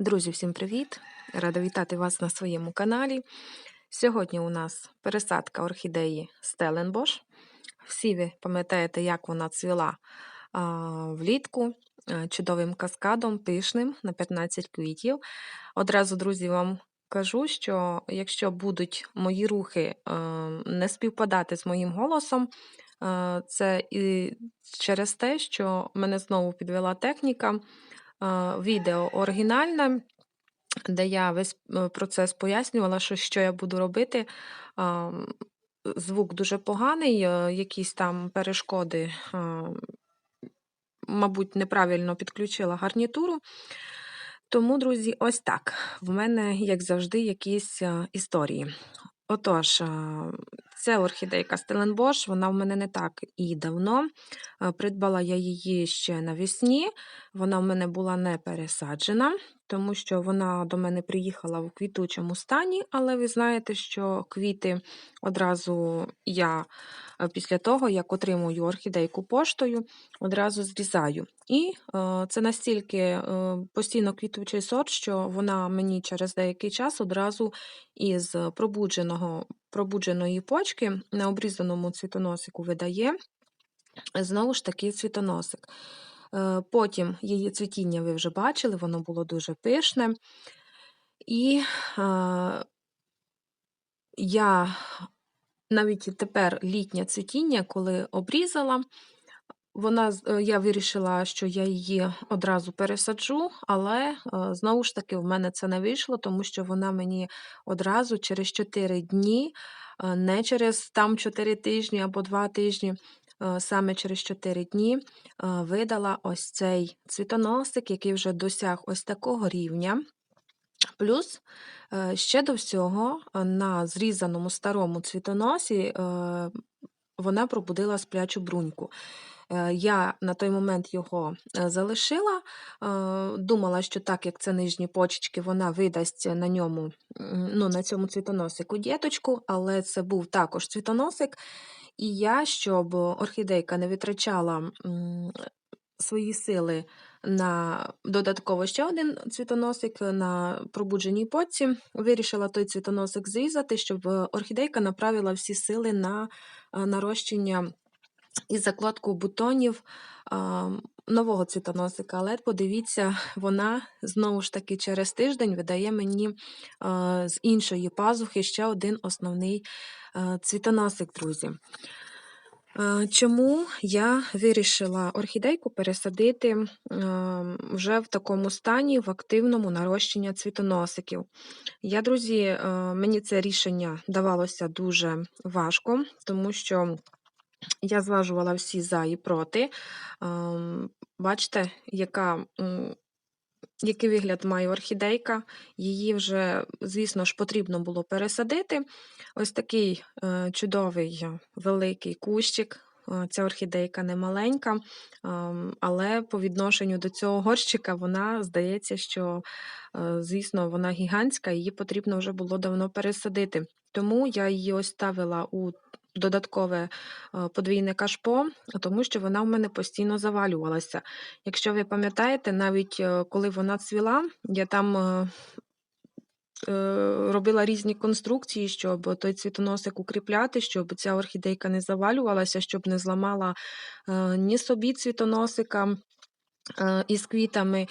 Друзі, всім привіт! Рада вітати вас на своєму каналі. Сьогодні у нас пересадка орхідеї Стеленбош. Всі ви пам'ятаєте, як вона цвіла влітку чудовим каскадом, пишним на 15 квітів. Одразу, друзі, вам кажу, що якщо будуть мої рухи а, не співпадати з моїм голосом, а, це і через те, що мене знову підвела техніка. Відео оригінальне, де я весь е, процес пояснювала, що, що я буду робити. Звук дуже поганий, е, якісь там перешкоди, мабуть, неправильно підключила гарнітуру. Тому, друзі, ось так. В мене, як завжди, якісь е, історії. Отож, це орхідейка Стеленбош, вона в мене не так і давно. Е, Придбала я її ще навесні. Вона в мене була не пересаджена, тому що вона до мене приїхала в квітучому стані, але ви знаєте, що квіти одразу я е, після того, як отримую орхідейку поштою, одразу зрізаю. І е, це настільки постійно квітучий сорт, що вона мені через деякий час одразу із пробудженого, пробудженої почки на обрізаному цвітоносику видає знову ж таки цвітоносик. Е, Потім її цвітіння ви вже бачили, воно було дуже пишне. І е, я навіть тепер літнє цвітіння, коли обрізала, вона, е, я вирішила, що я її одразу пересаджу, але е, знову ж таки в мене це не вийшло, тому що вона мені одразу через 4 дні, е, не через там 4 тижні або 2 тижні, саме через 4 дні видала ось цей цвітоносик, який вже досяг ось такого рівня. Плюс ще до всього на зрізаному старому цвітоносі вона пробудила сплячу бруньку. Е, Я на той момент його е, залишила, е, думала, що так як це нижні почечки, вона видасть на ньому, ну, на цьому цвітоносику діточку, але це був також цвітоносик. І я, щоб орхідейка не витрачала свої сили на додатково ще один цвітоносик на пробудженій почці, вирішила той цвітоносик зрізати, щоб орхідейка направила всі сили на нарощення і закладку бутонів а, нового цвітоносика. Але подивіться, вона знову ж таки через тиждень видає мені а, з іншої пазухи ще один основний а, цвітоносик, друзі. Чому я вирішила орхідейку пересадити вже в такому стані, в активному нарощення цвітоносиків? Я, друзі, мені це рішення давалося дуже важко, тому що я зважувала всі за і проти. Бачите, яка, який вигляд має орхідейка. Її вже, звісно ж, потрібно було пересадити. Ось такий е, чудовий великий кущик. Е, Ця орхідейка не маленька, але по відношенню до цього горщика вона здається, що, е, звісно, вона гігантська, її потрібно вже було давно пересадити. Тому я її ставила у додаткове е, подвійне кашпо, тому що вона в мене постійно завалювалася. Якщо ви пам'ятаєте, навіть е, коли вона цвіла, я там е, робила різні конструкції, щоб той цвітоносик укріпляти, щоб ця орхідейка не завалювалася, щоб не зламала ні собі цвітоносика. Із квітами,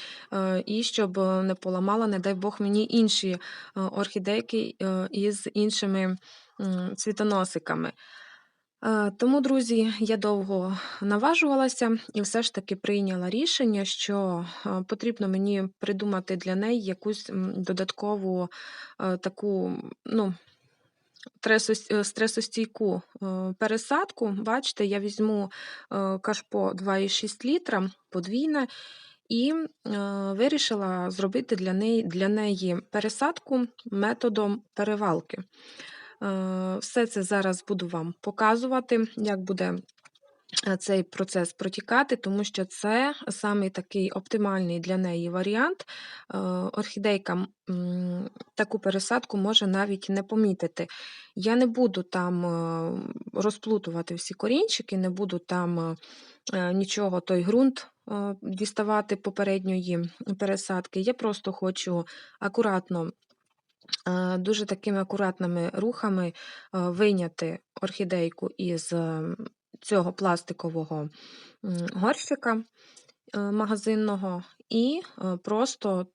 і щоб не поламала, не дай Бог, мені інші орхідейки із іншими цвітоносиками. Е, Тому, друзі, я довго наважувалася і все ж таки прийняла рішення, що е, потрібно мені придумати для неї якусь додаткову е, таку, ну, тресос- стресостійку пересадку. Бачите, я візьму кашпо 2,6 літра, подвійне, і вирішила зробити для неї, для неї пересадку методом перевалки. Е, Все це зараз буду вам показувати, як буде е, цей процес протікати, тому що це самий такий оптимальний для неї варіант. Е, Орхідейка таку пересадку може навіть не помітити. Я не буду там розплутувати всі корінчики, не буду там нічого той ґрунт діставати попередньої пересадки. Я просто хочу акуратно, дуже такими акуратними рухами вийняти орхідейку із цього пластикового горщика е, магазинного і е, просто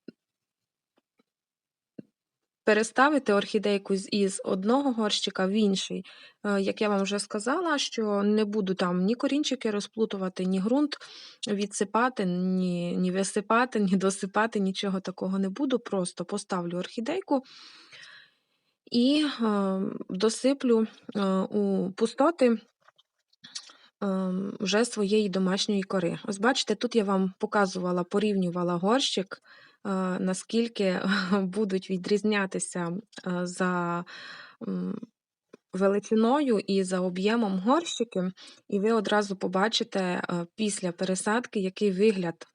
переставити орхідейку із одного горщика в інший. Е, Як я вам вже сказала, що не буду там ні корінчики розплутувати, ні ґрунт відсипати, ні, ні висипати, ні досипати, нічого такого не буду. Просто поставлю орхідейку і е, досиплю е, у пустоти ем, вже своєї домашньої кори. Ось бачите, тут я вам показувала, порівнювала горщик, е, наскільки будуть відрізнятися за величиною і за об'ємом горщики, і ви одразу побачите після пересадки, який вигляд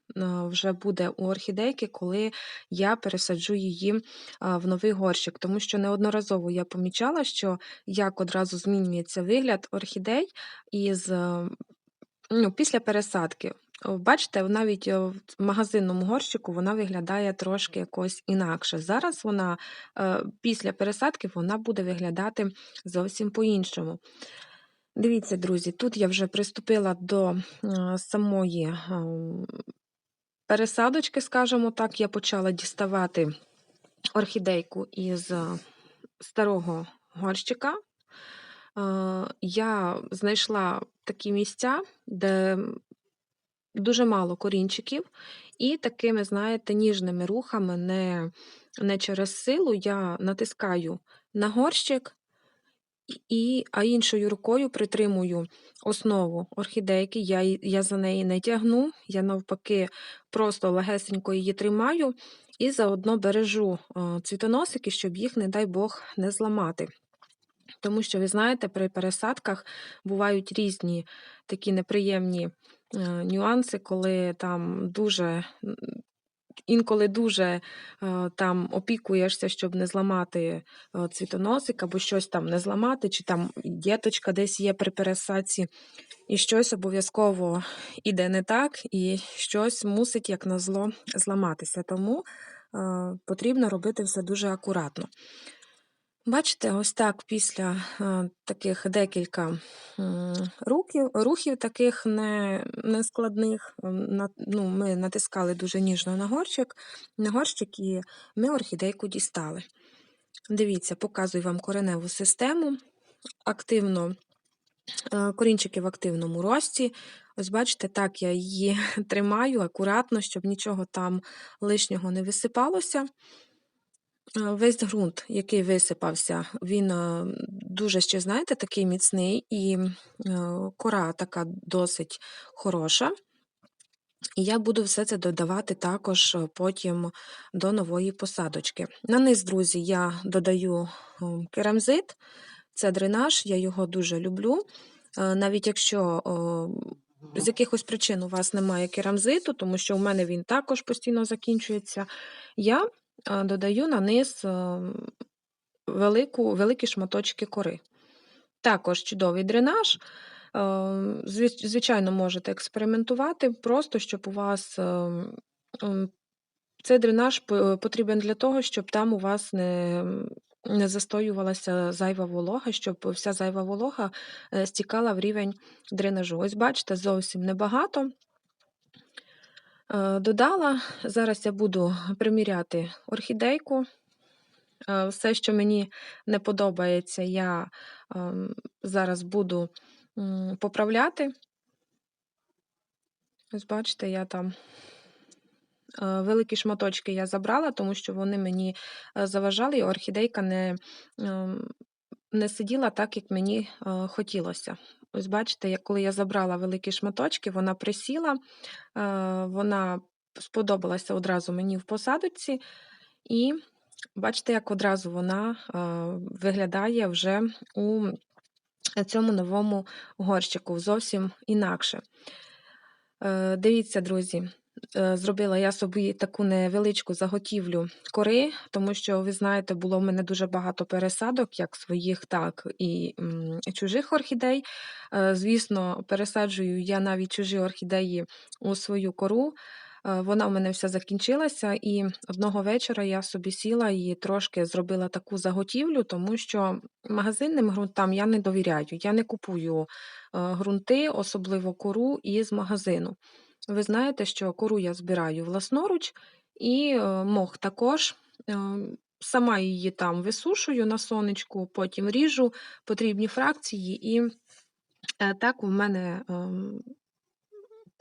вже буде у орхідейки, коли я пересаджу її в новий горщик. Тому що неодноразово я помічала, що як одразу змінюється вигляд орхідей із ну, після пересадки. Бачите, навіть е, в магазинному горщику вона виглядає трошки якось інакше. Зараз вона е, після пересадки вона буде виглядати зовсім по-іншому. Дивіться, друзі, тут я вже приступила до е, самої пересадочки, скажімо так, я почала діставати орхідейку із старого горщика. Я знайшла такі місця, де дуже мало корінчиків, і такими, знаєте, ніжними рухами, не, не через силу, я натискаю на горщик, і, а іншою рукою притримую основу орхідейки. Я, я за неї не тягну, я навпаки просто легесенько її тримаю і заодно бережу е, цвітоносики, щоб їх, не дай Бог, не зламати. Тому що, ви знаєте, при пересадках бувають різні такі неприємні е, нюанси, коли там дуже. Інколи дуже е, там опікуєшся, щоб не зламати е, цвітоносик або щось там не зламати, чи там діточка десь є при пересадці, і щось обов'язково іде не так, і щось мусить, як назло, зламатися. Тому потрібно робити все дуже акуратно. Бачите, ось так після е, таких декілька рухів, рухів таких не, нескладних, ну, ми натискали дуже ніжно на горщик, на горщик і ми орхідейку дістали. Дивіться, показую вам кореневу систему. Активно, е, корінчики в активному рості. Ось бачите, так я її тримаю акуратно, щоб нічого там лишнього не висипалося. Е, Весь ґрунт, який висипався, він е, дуже ще, знаєте, такий міцний, і е, кора така досить хороша. І я буду все це додавати також потім до нової посадочки. На низ, друзі, я додаю керамзит, це дренаж, я його дуже люблю. Навіть якщо з якихось причин у вас немає керамзиту, тому що у мене він також постійно закінчується, я додаю на низ е, велику, великі шматочки кори. Також чудовий дренаж. Е, Звичайно, можете експериментувати, просто щоб у вас е, цей дренаж потрібен для того, щоб там у вас не, не застоювалася зайва волога, щоб вся зайва волога е, стікала в рівень дренажу. Ось бачите, зовсім небагато. Е, Додала. Зараз я буду приміряти орхідейку. Е, Все, що мені не подобається, я ем, зараз буду поправляти. Ось бачите, я там е, великі шматочки я забрала, тому що вони мені заважали, і орхідейка не, ем, не сиділа так, як мені хотілося. Ось бачите, як коли я забрала великі шматочки, вона присіла, е, вона сподобалася одразу мені в посадочці, і бачите, як одразу вона е, виглядає вже у цьому новому горщику зовсім інакше. Е, Дивіться, друзі, зробила я собі таку невеличку заготівлю кори, тому що, ви знаєте, було в мене дуже багато пересадок, як своїх, так і чужих орхідей. Е, Звісно, пересаджую я навіть чужі орхідеї у свою кору. Е, Вона в мене вся закінчилася, і одного вечора я собі сіла і трошки зробила таку заготівлю, тому що магазинним ґрунтам я не довіряю. Я не купую е, ґрунти, особливо кору із магазину. Ви знаєте, що кору я збираю власноруч, і е, мох також. Сама її там висушую на сонечку, потім ріжу потрібні фракції, і е, так у мене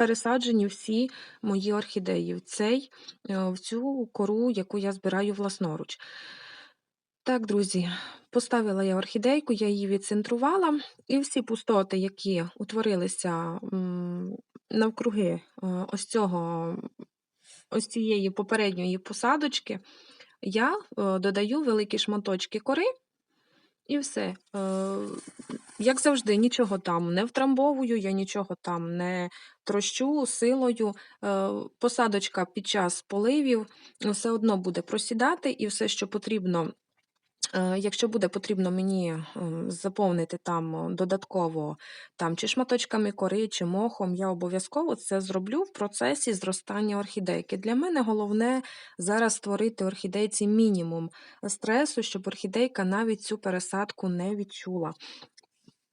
пересаджені всі мої орхідеї в цей, е, в цю кору, яку я збираю власноруч. Так, друзі, поставила я орхідейку, я її відцентрувала, і всі пустоти, які утворилися навкруги е, ось цього, ось цієї попередньої посадочки, я е, додаю великі шматочки кори і все. Е, Як завжди, нічого там не втрамбовую, я нічого там не трощу силою. Посадочка під час поливів все одно буде просідати, і все, що потрібно. Е, Якщо буде потрібно мені ем, заповнити там е, додатково там, чи шматочками кори, чи мохом, я обов'язково це зроблю в процесі зростання орхідейки. Для мене головне зараз створити орхідейці мінімум стресу, щоб орхідейка навіть цю пересадку не відчула.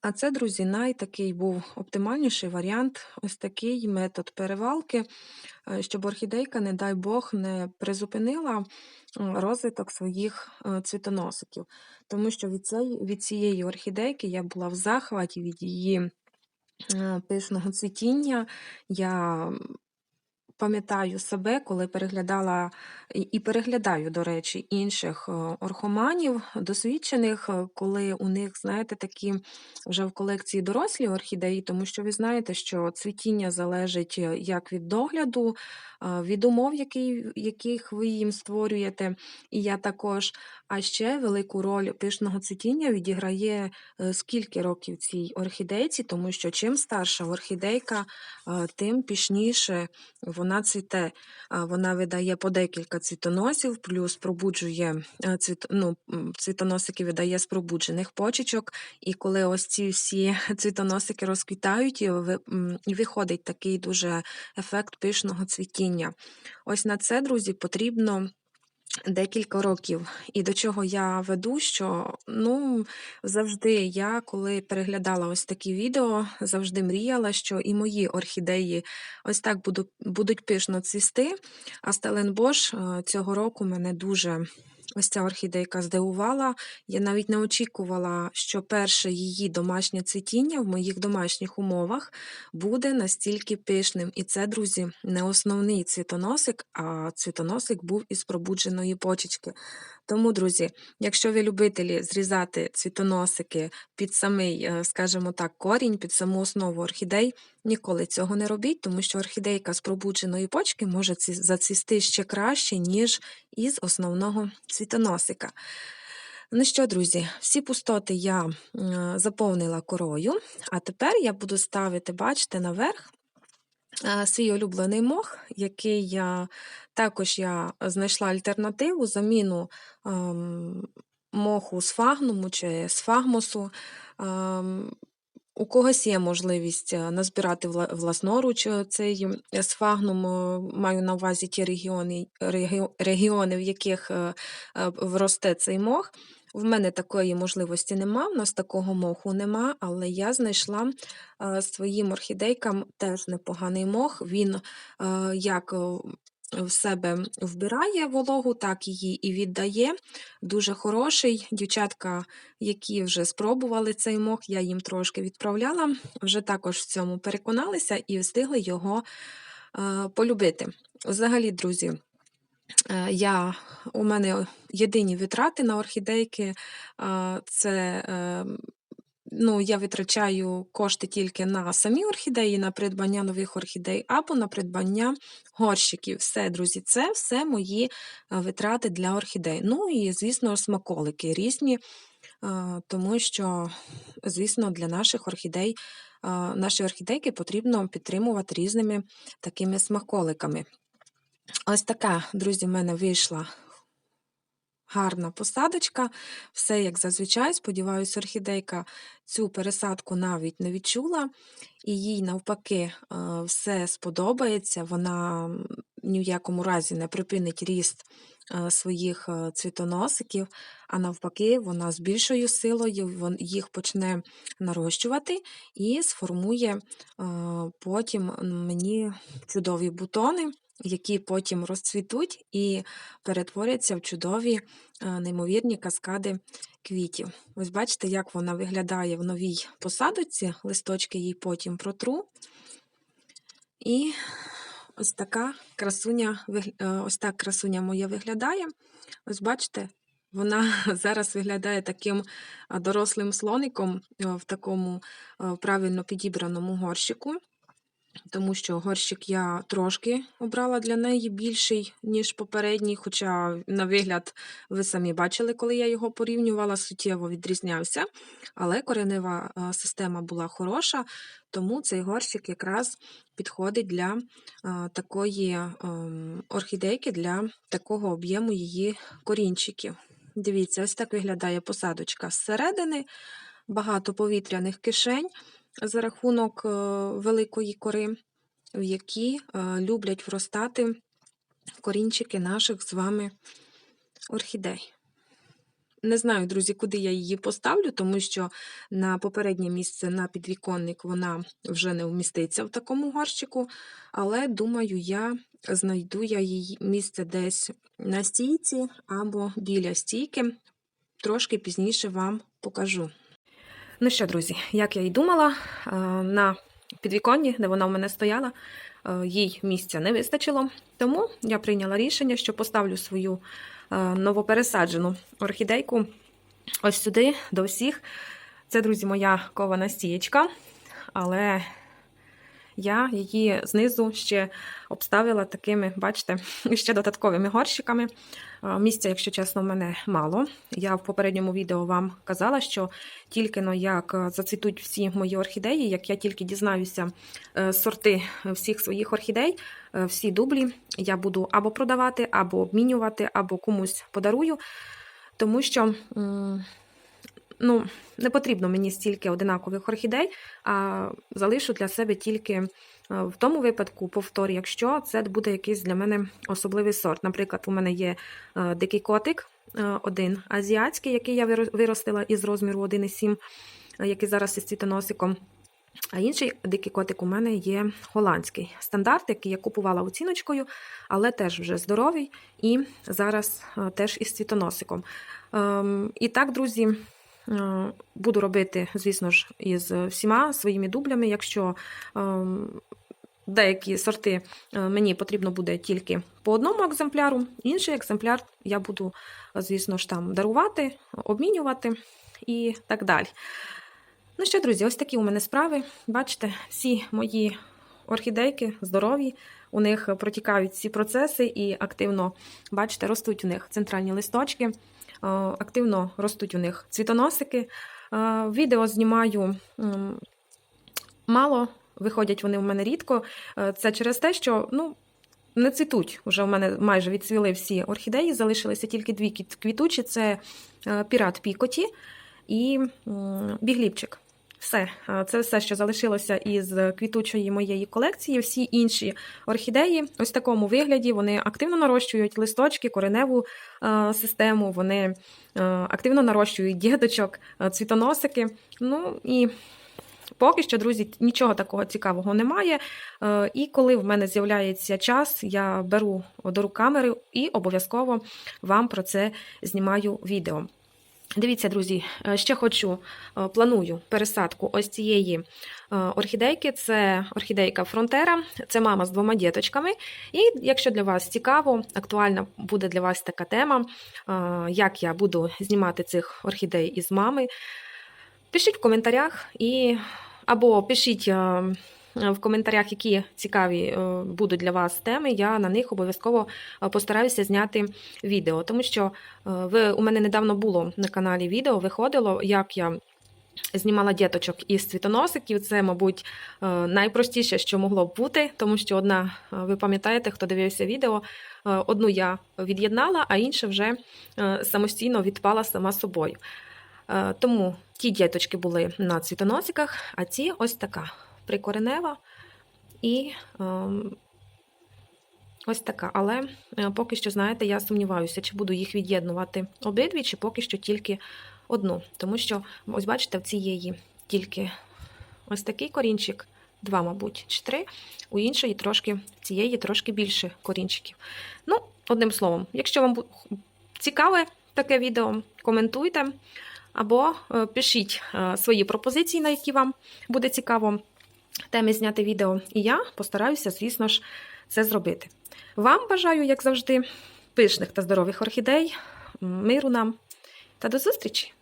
А це, друзі, найтакий був оптимальніший варіант, ось такий метод перевалки, е, щоб орхідейка, не дай Бог, не призупинила розвиток своїх е, цвітоносиків. Тому що від цієї, від цієї орхідейки я була в захваті від її е, пишного цвітіння. Я пам'ятаю себе, коли переглядала і переглядаю, до речі, інших е, орхоманів, досвідчених, е, коли у них, знаєте, такі вже в колекції дорослі орхідеї, тому що ви знаєте, що цвітіння залежить е, як від догляду, від умов, яких ви їм створюєте. І я також. А ще велику роль пишного цвітіння відіграє е, скільки років цій орхідейці, тому що чим старша орхідейка, е, тим пішніше вона цвіте. Вона видає по декілька цвітоносів, плюс пробуджує е, цвіт, ну, цвітоносики видає з пробуджених почечок. І коли ось ці всі цвітоносики розквітають, і виходить такий дуже ефект пишного цвітіння. Ось на це, друзі, потрібно. Декілька років. І до чого я веду, що ну завжди я, коли переглядала ось такі відео, завжди мріяла, що і мої орхідеї ось так буду, будуть пишно цвісти. А Стеленбош Бош цього року мене дуже ось ця орхідейка здивувала. Я навіть не очікувала, що перше її домашнє цвітіння в моїх домашніх умовах буде настільки пишним. І це, друзі, не основний цвітоносик, а цвітоносик був із пробудженої почечки. Тому, друзі, якщо ви любителі зрізати цвітоносики під самий, е, скажімо так, корінь, під саму основу орхідей, ніколи цього не робіть, тому що орхідейка з пробудженої почки може зацвісти ще краще, ніж із основного цвітоносика. Ну що, друзі, всі пустоти я е, заповнила корою, а тепер я буду ставити, бачите, наверх свій улюблений мох, який я також я знайшла альтернативу, заміну ем, моху з фагнуму чи з фагмосу. Ем, у когось є можливість е, назбирати власноруч е, цей е, сфагнум, е, маю на увазі ті регіони, регіони, в яких е, е, росте цей мох. В мене такої можливості нема, в нас такого моху нема, але я знайшла своїм орхідейкам теж непоганий мох. Він як в себе вбирає вологу, так її і віддає. Дуже хороший. Дівчатка, які вже спробували цей мох, я їм трошки відправляла, вже також в цьому переконалися і встигли його полюбити. Взагалі, друзі, я, у мене єдині витрати на орхідейки е, це. е, Ну, я витрачаю кошти тільки на самі орхідеї, на придбання нових орхідей або на придбання горщиків. Все, друзі, це все мої е, витрати для орхідей. Ну і, звісно, смаколики різні, е, тому що, звісно, для наших орхідей наші орхідейки потрібно підтримувати різними такими смаколиками. Ось така, друзі, в мене вийшла гарна посадочка. Все як зазвичай. Сподіваюся, орхідейка цю пересадку навіть не відчула, і їй навпаки е, все сподобається. Вона ні в якому разі не припинить ріст е, своїх е, цвітоносиків, а навпаки, вона з більшою силою їх почне нарощувати і сформує потім мені чудові бутони, які потім розцвітуть і перетворяться в чудові е, неймовірні каскади квітів. Ось бачите, як вона виглядає в новій посадочці, листочки їй потім протру. І ось така красуня, е, ось так красуня моя виглядає. Ось бачите, вона зараз виглядає таким дорослим слоником е, в такому е, правильно підібраному горщику. Тому що горщик я трошки обрала для неї більший, ніж попередній, хоча на вигляд ви самі бачили, коли я його порівнювала, суттєво відрізнявся. Але коренева е, система була хороша, тому цей горщик якраз підходить для е, такої ем, орхідейки, для такого об'єму її корінчиків. Дивіться, ось так виглядає посадочка зсередини, багато повітряних кишень за рахунок е, великої кори, в які е, люблять вростати корінчики наших з вами орхідей. Не знаю, друзі, куди я її поставлю, тому що на попереднє місце на підвіконник вона вже не вміститься в такому горщику, але думаю, я знайду я її місце десь на стійці або біля стійки. Трошки пізніше вам покажу. Ну що, друзі, як я і думала, е, на підвіконні, де вона в мене стояла, е, їй місця не вистачило. Тому я прийняла рішення, що поставлю свою е, новопересаджену орхідейку ось сюди, до всіх. Це, друзі, моя кована стієчка, але я її знизу ще обставила такими, бачите, ще додатковими горщиками. Місця, якщо чесно, в мене мало. Я в попередньому відео вам казала, що тільки но як е, зацвітуть всі мої орхідеї, як я тільки дізнаюся е, сорти всіх своїх орхідей, е, всі дублі я буду або продавати, або обмінювати, або комусь подарую, тому що. Ну, не потрібно мені стільки одинакових орхідей, а залишу для себе тільки е, в тому випадку повтор, якщо це буде якийсь для мене особливий сорт. Наприклад, у мене є е, дикий котик, е, один азіатський, який я виростила із розміру 1,7, е, який зараз із цвітоносиком. А інший дикий котик у мене є голландський стандарт, який я купувала оціночкою, але теж вже здоровий і зараз теж із цвітоносиком. Ем, І так, друзі, буду робити, звісно ж, із всіма своїми дублями. Якщо ем, деякі сорти е, мені потрібно буде тільки по одному екземпляру, інший екземпляр я буду, е, звісно ж, там дарувати, обмінювати і так далі. Ну що, друзі, ось такі у мене справи. Бачите, всі мої орхідейки здорові, у них протікають ці процеси і активно, бачите, ростуть у них центральні листочки, е, активно ростуть у них цвітоносики. Е, Відео знімаю мало, виходять вони в мене рідко. Е, Це через те, що ну, не цвітуть. Уже в мене майже відцвіли всі орхідеї, залишилися тільки дві квітучі: це е, пірат Пікоті і бігліпчик. Все, Е, це все, що залишилося із квітучої моєї колекції. Всі інші орхідеї, ось в такому вигляді, вони активно нарощують листочки, кореневу е, систему, вони е, активно нарощують діточок, цвітоносики. Ну і поки що, друзі, нічого такого цікавого немає. І коли в мене з'являється час, я беру до рук камери і обов'язково вам про це знімаю відео. Дивіться, друзі, е, ще хочу, е, планую пересадку ось цієї е, орхідейки. Це орхідейка Фронтера, це мама з двома діточками. І якщо для вас цікаво, актуальна буде для вас така тема, як я буду знімати цих орхідей із мами, пишіть в коментарях і або пишіть. Е, В коментарях, які цікаві е, будуть для вас теми, я на них обов'язково е, постараюся зняти відео, тому що Ви у мене недавно було на каналі відео, виходило, як я знімала діточок із цвітоносиків. Це, мабуть, найпростіше, що могло б бути, тому що одна, ви пам'ятаєте, хто дивився відео, одну я від'єднала, а інша вже самостійно відпала сама собою. Тому ті діточки були на цвітоносиках, а ці ось така прикоренева і ем, ось така. Але е, поки що, знаєте, я сумніваюся, чи буду їх від'єднувати обидві, чи поки що тільки одну. Тому що, ось бачите, в цієї тільки ось такий корінчик, два, мабуть, чи три, у іншої трошки, в цієї трошки більше корінчиків. Ну, одним словом, якщо вам цікаве таке відео, коментуйте або е, пишіть е, свої пропозиції, на які вам буде цікаво темі зняти відео. І я постараюся, звісно ж, це зробити. Вам бажаю, як завжди, пишних та здорових орхідей, миру нам та до зустрічі!